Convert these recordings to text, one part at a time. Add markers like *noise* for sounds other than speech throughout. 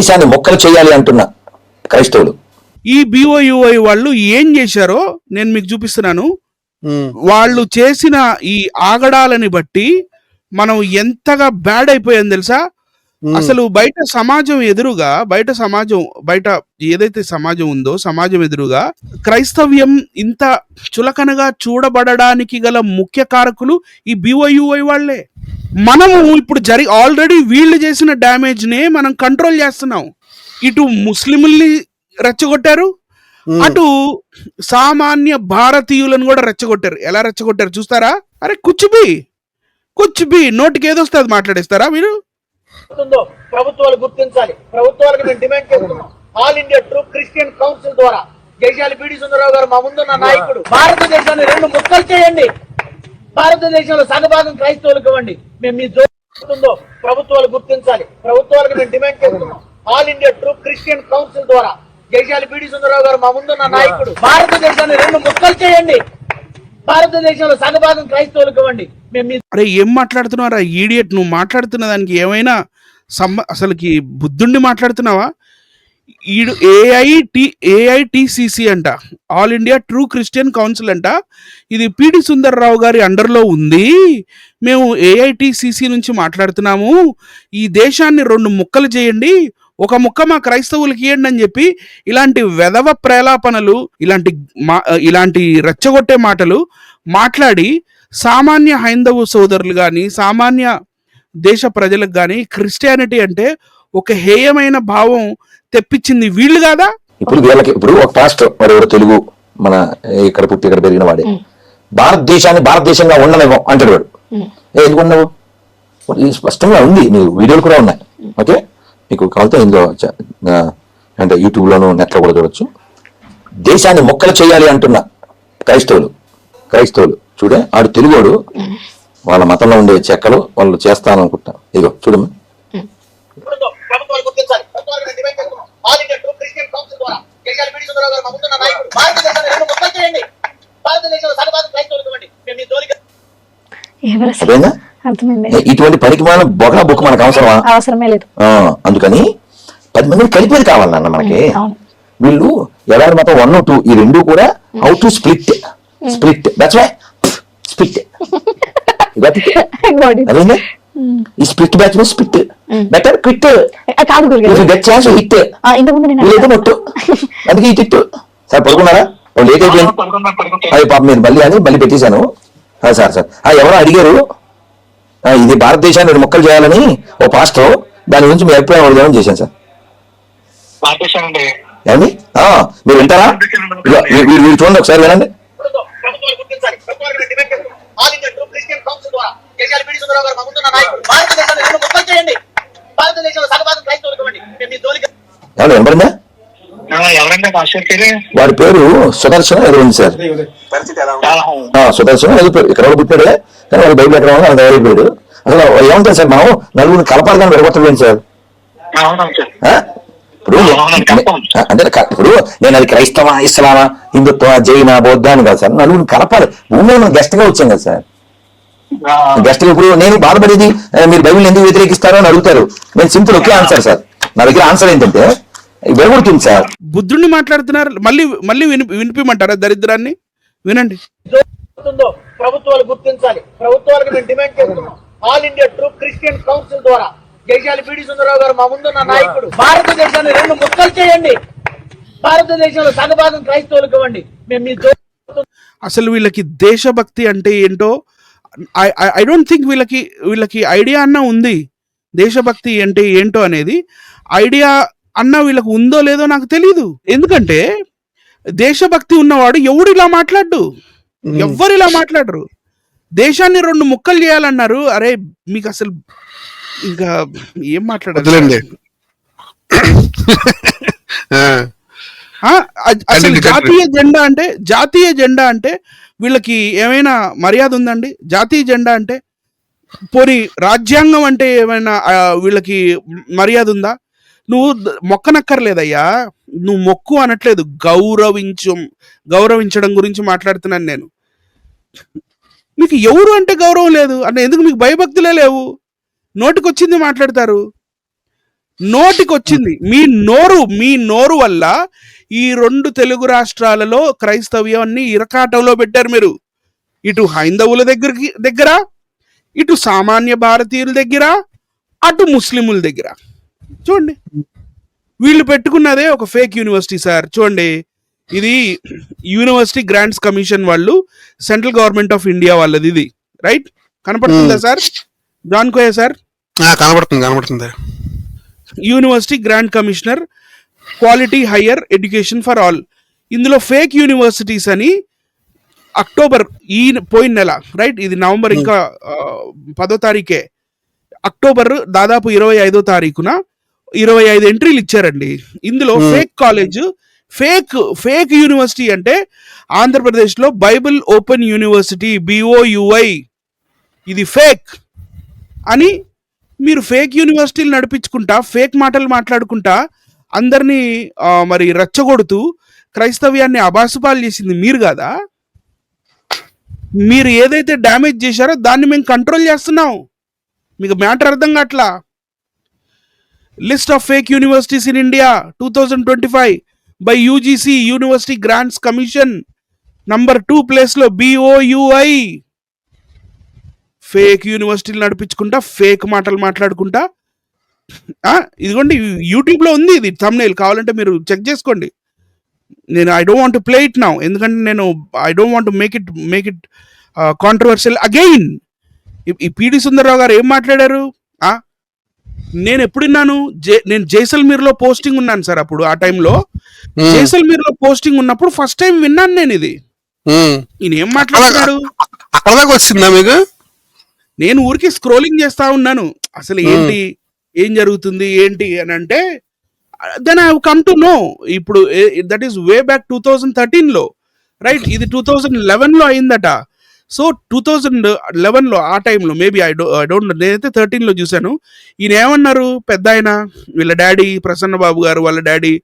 దేశాన్ని మొక్కలు చేయాలి అంటున్న క్రైస్తవులు. ఈ బిఓయుఐ వాళ్ళు ఏం చేశారో నేను మీకు చూపిస్తున్నాను. వాళ్ళు చేసిన ఈ ఆగడాలని బట్టి మనం ఎంతగా బ్యాడ్ అయిపోయాం తెలుసా? అసలు బయట సమాజం ఎదురుగా బయట సమాజం బయట ఏదైతే సమాజం ఉందో సమాజం ఎదురుగా క్రైస్తవ్యం ఇంత చులకనగా చూడబడడానికి గల ముఖ్య కారకులు ఈ బిఓయుఐ వాళ్ళే. మనము ఇప్పుడు జరి ఆల్రెడీ వీళ్ళు చేసిన డ్యామేజ్ నే మనం కంట్రోల్ చేస్తున్నాం. ఇటు ముస్లింల్ని రెచ్చగొట్టారు అటు సామాన్య భారతీయులను కూడా రెచ్చగొట్టారు. ఎలా రెచ్చగొట్టారు చూస్తారా? అరే కుచ్చుబి కుచ్చుబి నోటికి ఏదొస్తే అది మాట్లాడేస్తారా మీరు? ఉందో ప్రభుత్వాలు గుర్తించాలి. ప్రభుత్వాలకు మేము డిమాండ్ చేస్తున్నాం. All India True Christian Council ద్వారా. జైశాలి బీడి సుందరరావు గారు మా ముందున్న నాయకుడు. భారతదేశాన్ని రెండు ముక్కలు చేయండి. భారతదేశంలో సగభాగం క్రైస్తవులకు ఇవ్వండి. మేము మీ జోతుందో ప్రభుత్వాలు గుర్తించాలి. ప్రభుత్వాలకు మేము డిమాండ్ చేస్తున్నాం. All India True Christian Council ద్వారా. జయశాలి పిడి సుందరరావు గారు మా ముందున్న నాయకుడు. భారతదేశాన్ని రెండు ముక్కలు చేయండి. భారతదేశంలో సగభాగం క్రైస్తవులకు ఇవ్వండి. మేము అరే ఏం మాట్లాడుతున్నారా ఈడియట్ నువ్వు మాట్లాడుతున్న దానికి ఏమైనా సమ్మ అసలుకి బుద్ధుండి మాట్లాడుతున్నావా? ఈడు ఏఐటి ఏఐటిసిసి అంట. All India True Christian Council అంట. ఇది పిడి సుందర్రావు గారి అండర్లో ఉంది. మేము ఏఐటిసిసి నుంచి మాట్లాడుతున్నాము. ఈ దేశాన్ని రెండు ముక్కలు చేయండి. ఒక ముక్క మా క్రైస్తవులకి ఇవ్వండి అని చెప్పి ఇలాంటి వెధవ ప్రేలాపనలు ఇలాంటి మా ఇలాంటి రెచ్చగొట్టే మాటలు మాట్లాడి సామాన్య హైందవ సోదరులు కానీ సామాన్య దేశ ప్రజలకు కానీ క్రిస్టియానిటీ అంటే ఒక హేయమైన భావం తెప్పించింది వీళ్ళు కాదా? ఇప్పుడు వీళ్ళకి ఇప్పుడు ఒక పాస్టర్ వాడు ఎవరో తెలుగు మన ఇక్కడ పుట్టి ఇక్కడ పెరిగిన వాడే. భారతదేశాన్ని భారతదేశంగా ఉండనివ్వం అంటాడు వాడు. ఏ ఎందుకు ఉండవు? స్పష్టంగా ఉంది మీ వీడియోలు కూడా ఉన్నాయి. ఓకే? మీకు కావాలితే ఇందులో అంటే యూట్యూబ్లోను నెట్లో కూడా చూడొచ్చు. దేశాన్ని మొక్కలు చేయాలి అంటున్న క్రైస్తవులు క్రైస్తవులు చూడే? ఆడు తెలుగోడు. వాళ్ళ మతంలో ఉండే చెక్కలు వాళ్ళు చేస్తాననుకుంటా ఇదిగో చూడమ్మా. ప్రభుత్వాలు గుర్తించాలి. ప్రభుత్వాలకు మేము డిమాండ్ చేస్తున్నాం All India True Christian Council ద్వారా. జైశాలి బీడి సుందరరావు గారు మా ముందున్న నాయకుడు భారతదేశాన్ని రెండు ముక్కలు చేయండి. భారతదేశంలో సగభాగం క్రైస్తవులకు ఇవ్వండి. మేము మీ జోలికి ఎవరు అసలు? అదేనా అర్థమైంది. ఇటువంటి పనికి మన బొగ బుక్ మనకు అవసరమా? అవసరమే లేదు. ఆ, అందుకని పది మందిని కలిపేది కావాలి నాన్న మనకి. వీళ్ళు ఎవరి మతం వన్ టూ ఈ రెండు కూడా how to split. Split. That's why split. *laughs* ఈ split batch split. Better quit ఆ, కాదు గురుగారు. గెట్ ఛాన్స్ హిట్ ఆ, ఇంతకుముందు నేను వీళ్ళైతే నొట్టు అందుకే ఈ తిట్టు సార్ పడుకున్నారా? ఓ లేట్ అయిపోయింది. అయ్యి పాప మీరు మళ్ళీ అని మళ్ళీ పెట్టేశాను. Sir sir. ఆ, ఎవరో అడిగారు. ఇది భారతదేశాన్ని రెండు మొక్కలు చేయాలని ఓ పాస్టర్ దాని గురించి మీ అభిప్రాయం అడుగుదామని చేశాను సార్. ఆ, మీరు వింటారా? మీరు చూడండి ఒకసారి వినండి. ఆల్ ఇండియా క్రిస్టియన్ కౌన్సిల్ ద్వారా సుందరరావు గారు నాయకుడు. భారతదేశాన్ని రెండు ముక్కలు చేయండి. భారతదేశంలో సగభాగం క్రైస్తవులకు ఇవ్వండి. జోలికి వాడి పేరు? సుదర్శన ఏదో ఉంది? సార్ సుదర్శన ఏదో పేరు ఇక్కడ ఎవరు పుట్టాడే కానీ వాడు బైబిల్ ఎక్కడ అది అయిపోయాడు అసలు ఏమంటారు సార్ మనం నలుగురిని కలపాలి కానీ విడగొట్టలేదు సార్? ఇప్పుడు అంటే ఇప్పుడు నేను అది క్రైస్తవ ఇస్లామా హిందుత్వ జైన బౌద్ధ అని కాదు సార్. నలుగురిని కలపాలి. భూమిలో మనం గెస్ట్గా వచ్చాం కదా సార్. గెస్ట్ ఇప్పుడు నేను బాధపడేది మీరు బైబిల్ ఎందుకు వ్యతిరేకిస్తారో అని అడుగుతారు. నేను సింపుల్ ఒకే ఆన్సర్ సార్ నా దగ్గర ఆన్సర్ ఏంటంటే విడగొడుతుంది సార్ బుద్ధుడిని మాట్లాడుతున్నారు మళ్ళీ మళ్ళీ విని వినిపిమంటారా దరిద్రాన్ని? వినండి. ప్రభుత్వాలు గుర్తించాలి. ప్రభుత్వాలకు మేము డిమాండ్ చేస్తున్నాం. All India True Christian Council ద్వారా. జైశాలి బీడి సుందరరావు గారు మా ముందున్న నాయకుడు. భారతదేశాన్ని రెండు ముక్కలు చేయండి. భారతదేశంలో సగభాగం క్రైస్తవులకు ఇవ్వండి. మేము మీ జో- అసలు వీళ్ళకి దేశభక్తి అంటే ఏంటో ఐ డోంట్ థింక్ వీళ్ళకి వీళ్ళకి ఐడియా అన్న ఉంది. దేశభక్తి అంటే ఏంటో అనేది. ఐడియా అన్న వీళ్ళకి ఉందో లేదో నాకు తెలియదు ఎందుకంటే దేశభక్తి ఉన్నవాడు ఎవడు ఇలా మాట్లాడు ఎవ్వరు ఇలా మాట్లాడరు? దేశాన్ని రెండు ముక్కలు చేయాలన్నారు. అరే మీకు అసలు ఇంకా ఏం అ- అసలు జాతీయ జెండా అంటే జాతీయ జెండా అంటే వీళ్ళకి ఏమైనా మర్యాద ఉందండి? జాతీయ జెండా అంటే పోనీ రాజ్యాంగం అంటే ఏమైనా వీళ్ళకి మర్యాద ఉందా? నువ్వు మొక్కనక్కర్లేదయ్యా. నువ్వు మొక్కు అనట్లేదు. గౌరవించు గౌరవించడం గురించి మాట్లాడుతున్నాను నేను. మీకు ఎవరు అంటే గౌరవం లేదు. అంటే ఎందుకు మీకు భయభక్తులే లేవు? నోటికొచ్చింది మాట్లాడతారు. నోటికి వచ్చింది మీ నోరు మీ నోరు వల్ల ఈ రెండు తెలుగు రాష్ట్రాలలో క్రైస్తవ్యాన్ని ఇరకాటంలో పెట్టారు మీరు. ఇటు హైందవుల దగ్గరికి దగ్గర ఇటు సామాన్య భారతీయుల దగ్గర అటు ముస్లిముల దగ్గర. చూడండి. వీళ్ళు పెట్టుకున్నదే ఒక ఫేక్ యూనివర్సిటీ సార్. చూడండి. ఇది యూనివర్సిటీ గ్రాంట్స్ కమిషన్ వాళ్ళు సెంట్రల్ గవర్నమెంట్ ఆఫ్ ఇండియా వాళ్ళది ఇది. రైట్? కనపడుతుందా సార్? John Koya sir? కనబడుతుంది కనబడుతుంది. University Grant Commissioner quality higher education for all ఇందులో ఫేక్ యూనివర్సిటీస్ అని అక్టోబర్ ఈ పోయిన నెల రైట్ ఇది నవంబర్ ఇంకా పదో తారీఖే. అక్టోబర్ దాదాపు ఇరవై ఐదో తారీఖున ఇరవై ఐదు ఎంట్రీలు ఇచ్చారండి. ఇందులో. Fake college fake fake university అంటే ఆంధ్రప్రదేశ్లో బైబిల్ ఓపెన్ యూనివర్సిటీ బిఓయుఐ ఇది ఫేక్ అని మీరు ఫేక్ యూనివర్సిటీలు నడిపించుకుంటా ఫేక్ మాటలు మాట్లాడుకుంటా అందరినీ మరి రెచ్చగొడుతూ క్రైస్తవ్యాన్ని అబాసుపాలు చేసింది మీరు కదా? మీరు ఏదైతే డ్యామేజ్ చేశారో దాన్ని మేము కంట్రోల్ చేస్తున్నాం. మీకు మ్యాటర్ అర్థం కావట్లా? List of fake universities in India two thousand twenty five by UGC university grants commission number two ప్లేస్లో బిఓయుఐ ఫేక్ యూనివర్సిటీలు నడిపించుకుంటా ఫేక్ మాటలు మాట్లాడుకుంటా. ఆ, ఇదిగోండి యూట్యూబ్లో ఉంది ఇది thumbnail. కావాలంటే మీరు చెక్ చేసుకోండి. నేను I don't want play it now ఎందుకంటే నేను I don't want make it make it controversial again ఈ పిడి సుందరరావు గారు ఏం మాట్లాడారు? ఆ? నేను ఎప్పుడున్నాను జే నేను జైసల్మీర్లో పోస్టింగ్ ఉన్నాను సార్ అప్పుడు ఆ టైంలో. జైసల్మీర్లో పోస్టింగ్ ఉన్నప్పుడు ఫస్ట్ టైం విన్నాను నేను ఇది. ఈయన ఏం మాట్లాడుతున్నాడు? అక్కడ దాకా వచ్చిందా మీకు? నేను ఊరికి స్క్రోలింగ్ చేస్తా ఉన్నాను. అసలు ఏంటి? ఏం జరుగుతుంది? ఏంటి? అని అంటే then I come to know ఇప్పుడు that is way back two thousand థర్టీన్లో right ఇది టూ థౌజండ్ లెవెన్లో అయిందట. సో టూ థౌజండ్ లెవెన్లో ఆ టైంలో maybe I do I don't నేనైతే థర్టీన్లో చూశాను. ఈయన ఏమన్నారు? పెద్ద ఆయన వీళ్ళ డాడీ ప్రసన్న బాబు గారు వాళ్ళ డాడీ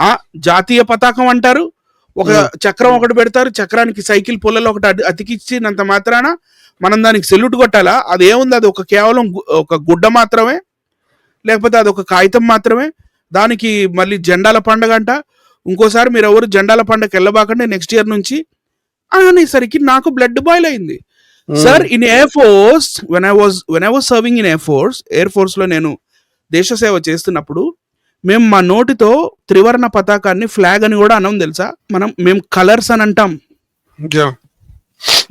ఆ జాతీయ పతాకం అంటారు. ఒక చక్రం ఒకటి పెడతారు. చక్రానికి సైకిల్ పుల్లలో ఒకటి అతి- అతికిచ్చినంత మాత్రాన మనం దానికి సెల్యూట్ కొట్టాలా? అది ఏముంది? అది ఒక కేవలం ఒక గుడ్డ మాత్రమే? లేకపోతే అది ఒక కాగితం మాత్రమే? దానికి మళ్ళీ జెండాల పండగ అంట. ఇంకోసారి మీరు ఎవరు జెండాల పండగకి వెళ్ళబాకండి నెక్స్ట్ ఇయర్ నుంచి. అనేసరికి నాకు బ్లడ్ బాయిల్ అయింది. Sir in Air Force when I was when I was serving in Air Force Air ఫోర్స్లో నేను దేశ సేవ చేస్తున్నప్పుడు మేము మా నోటితో త్రివర్ణ పతాకాన్ని ఫ్లాగ్ అని కూడా అనం తెలుసా? మనం మేము కలర్స్ అని అంటాం.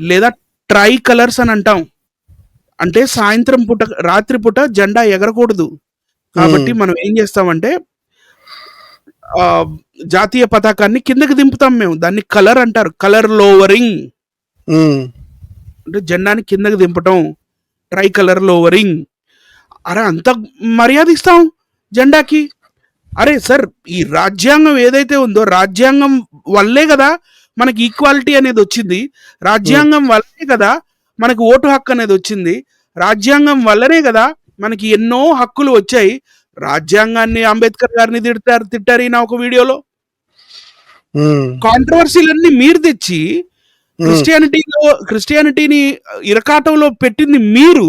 లేదా ట్రై కలర్స్ అని అంటాం. అంటే సాయంత్రం పూట రాత్రి పూట జెండా ఎగరకూడదు. కాబట్టి మనం ఏం చేస్తామంటే ఆ, జాతీయ పతాకాన్ని కిందకి దింపుతాం మేము. దాన్ని కలర్ అంటారు. Colour lowering. అంటే జెండాని కిందకి దింపటం. Try colour lowering. అరే అంత మర్యాద ఇస్తాం జెండాకి? అరే సార్ ఈ రాజ్యాంగం ఏదైతే ఉందో రాజ్యాంగం వల్లే కదా మనకి ఈక్వాలిటీ అనేది వచ్చింది. రాజ్యాంగం వల్లే కదా మనకి ఓటు హక్కు అనేది వచ్చింది. రాజ్యాంగం వల్లనే కదా మనకి ఎన్నో హక్కులు వచ్చాయి. రాజ్యాంగాన్ని అంబేద్కర్ గారిని తిడతారు తిట్టారు ఈయన ఒక వీడియోలో. కాంట్రవర్సీలన్నీ మీరు తెచ్చి క్రిస్టియానిటీలో క్రిస్టియానిటీని ఇరకాటంలో పెట్టింది మీరు.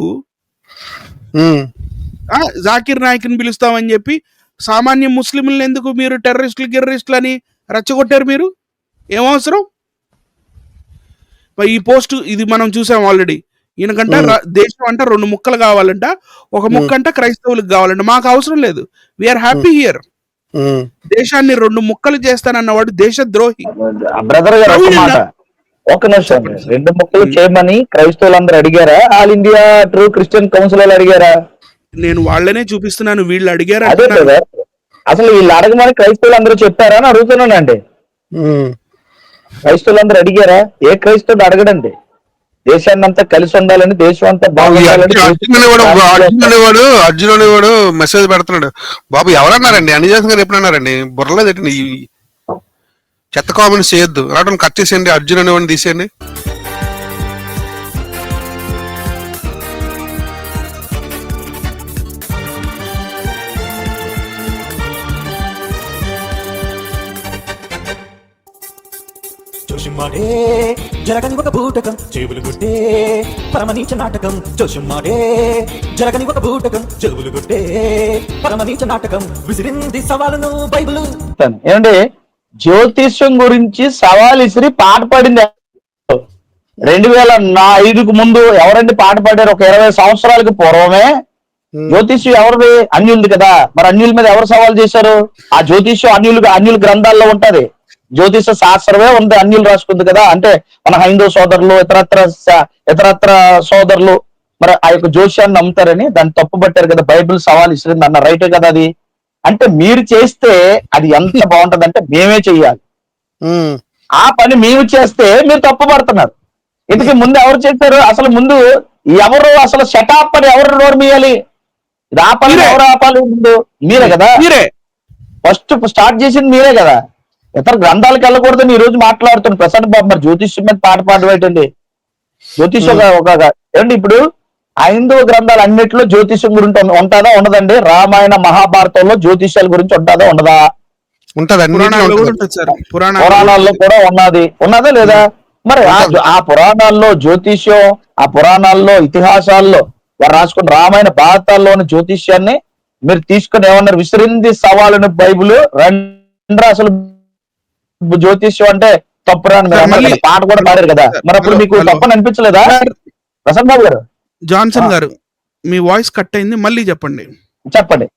జాకిర్ నాయక్ని పిలుస్తామని చెప్పి సామాన్య ముస్లింలను ఎందుకు మీరు టెర్రరిస్టులు గిర్రరిస్టులు అని రెచ్చగొట్టారు మీరు? ఏమవసరం మరి ఈ పోస్ట్ ఇది మనం చూసాం ఆల్రెడీ. ఈయనకంట దేశం అంట రెండు ముక్కలు కావాలంట. ఒక ముక్క అంట క్రైస్తవులకు కావాలంట. మాకు అవసరం లేదు. We're happy here. దేశాన్ని రెండు ముక్కలు చేస్తానన్నవాడు దేశ ద్రోహి బ్రదర్ గారు ఒక నిమిషం. రెండు ముక్కలు చేయమని క్రైస్తవులందరూ అడిగారా? All India True Christian Council వాళ్ళు అడిగారా? నేను వాళ్ళనే చూపిస్తున్నాను. వీళ్ళు అడిగారు? అసలు వీళ్ళు అడగమని క్రైస్తవులు అందరూ చెప్పారా అని అడుగుతున్నానండి. క్రైస్తవులందరూ అడిగారా? ఏ క్రైస్తవుడు అడగడండి. దేశాన్ని అంతా కలిసి ఉండాలని దేశం అంతా బాగుండాలని అర్జున్ అనేవాడు మెసేజ్ పెడుతున్నాడు. బాబు ఎవరన్నారండి? అని చేసిన గారు ఎప్పుడు అన్నారండి బుర్రలో తిట్టండి ఈ చెత్త కామెంట్స్ చేయొద్దు. రావడం కట్ చేసేయండి అర్జున్ అనేవాడిని తీసేయండి. జోషిమ్మాడే జరగని ఒక బూటకం చెవులు గుట్టే పరమనీచ నాటకం జోషిమ్మాడే జరగని ఒక బూటకం చెవులు గుట్టే పరమనీచ నాటకం విసిరింది సవాలును బైబిలు. ఏమంటే జ్యోతిష్యం గురించి సవాల్ ఇసిరి పాట పాడింది. రెండు వేల నా ఐదుకు ముందు ఎవరండి పాట పాడారు? ఒక ఇరవై సంవత్సరాలకు పూర్వమే. జ్యోతిష్యం ఎవరిది? అన్యులది కదా. మరి అన్యుల మీద ఎవరు సవాల్ చేశారు? ఆ జ్యోతిష్యం అన్యులు అన్యుల గ్రంథాల్లో ఉంటది. జ్యోతిష శాస్త్రమే ఉంది అన్యులు రాసుకుంది కదా. అంటే మన హైందవ సోదరులు ఇతరత్ర ఇతరత్ర సోదరులు మరి ఆ యొక్క జ్యోతిష్యాన్ని నమ్ముతారని దాన్ని తప్పు పట్టారు కదా బైబిల్ సవాల్ ఇస్తుంది అన్న రైటే కదా అది. అంటే మీరు చేస్తే అది ఎంత *laughs* బాగుంటది అంటే మేమే చెయ్యాలి. ఆ పని మేము చేస్తే మీరు తప్పు పడుతున్నారు. ఇందుకు ముందు ఎవరు చేశారు? అసలు ముందు ఎవరు అసలు షటాప్ అని ఎవరు నోర్మియాలి ఇది ఆపాలి. ఎవరు ఆపాలి ముందు? మీరే కదా. మీరే. ఫస్ట్ స్టార్ట్ చేసింది మీరే కదా. ఇతర గ్రంథాలకు వెళ్ళకూడదని ఈ రోజు మాట్లాడుతున్నారు ప్రసన్న బాబు మరి జ్యోతిష్యం మీద పాట పాడడం ఏంటండి జ్యోతిష్యం ఒక- ఒక ఏమండి ఇప్పుడు ఐదవ గ్రంథాలు అన్నిట్లో జ్యోతిష్యం గురించి ఉంటుందా ఉండదండి? రామాయణ మహాభారతంలో జ్యోతిష్యాల గురించి ఉంటుందా ఉండదా? ఉంటది అన్నింటిలో పురాణాల్లో కూడా ఉంటది. ఉంటుంది సార్. పురాణాల్లో పురాణాల్లో కూడా ఉన్నది. ఉన్నదా లేదా? మరి ఆ పురాణాల్లో జ్యోతిష్యం ఆ పురాణాల్లో ఇతిహాసాల్లో వారు రాసుకున్న రామాయణ భారతాల్లోని జ్యోతిష్యాన్ని మీరు తీసుకుని ఏమన్నారు విసిరింది సవాలుని బైబుల్? రెండు అసలు జ్యోతిష్యం అంటే మళ్ళీ- కదా, పాట కూడా పాడారు కదా. మరి అప్పుడు మీకు. తప్పని అనిపించలేదా? ప్రసన్న బాబు గారు. జాన్సన్ గారు మీ వాయిస్ కట్ అయింది మళ్ళీ చెప్పండి. చెప్పండి.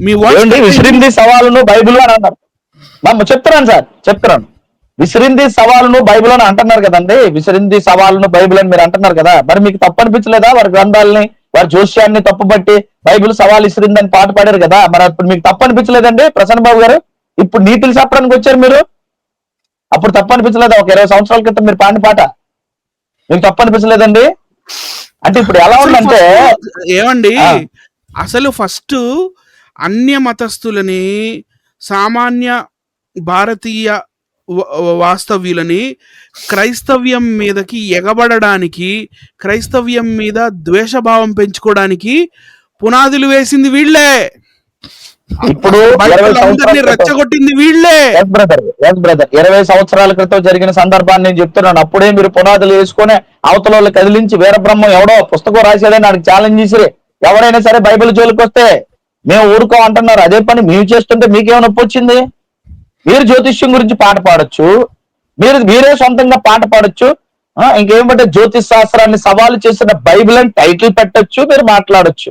మీ వాయిస్ విసిరింది సవాలును బైబిల్ అని అన్నారు. చెప్తున్నాను సార్ చెప్తున్నాను. విసిరింది సవాలును బైబిల్ అని అంటున్నారు కదండి. విసిరింది సవాలును బైబిల్ అని మీరు అంటున్నారు కదా. మరి మీకు తప్పు అనిపించలేదా? వారి గ్రంథాలని వారి జోష్యాన్ని తప్పుబట్టి బైబిల్ సవాల్ విసిరింది అని పాట పాడారు కదా. మరి అప్పుడు మీకు తప్పు అనిపించలేదండి? ప్రసన్న బాబు గారు? ఇప్పుడు నీతులు చెప్పడానికి వచ్చారు మీరు? అప్పుడు తప్పు అనిపించలేదా? ఒక ఇరవై సంవత్సరాల క్రితం మీరు పాడిన పాట. మీకు తప్పు అనిపించలేదండి? అంటే ఇప్పుడు ఎలా ఉందంటే ఏమండి. అసలు ఫస్ట్ అన్య మతస్థులని సామాన్య భారతీయ వాస్తవ్యులని క్రైస్తవ్యం మీదకి ఎగబడడానికి క్రైస్తవ్యం మీద ద్వేషభావం పెంచుకోవడానికి పునాదులు వేసింది వీళ్ళే. ఇప్పుడు రెచ్చగొట్టింది వీళ్ళే. ఎస్ బ్రదర్ ఎస్ బ్రదర్ ఇరవై సంవత్సరాల క్రితం జరిగిన సందర్భాన్ని నేను చెప్తున్నాను. అప్పుడే మీరు పునాదులు వేసుకొని అవతల వాళ్ళు కదిలించి వీరబ్రహ్మం ఎవడో పుస్తకం రాశాడని నాకు ఛాలెంజ్ చేసి ఎవరైనా సరే బైబిల్ జోలికి వస్తే మేము ఊరుకో అంటున్నారు. అదే పని మేము చేస్తుంటే మీకేమైనా నొప్పి వచ్చింది? మీరు జ్యోతిష్యం గురించి పాట పాడొచ్చు. మీరు మీరే సొంతంగా పాట పాడొచ్చు. ఇంకేమంటే జ్యోతిష్ శాస్త్రాన్ని సవాలు చేసిన బైబిల్ అని టైటిల్ పెట్టొచ్చు మీరు మాట్లాడొచ్చు.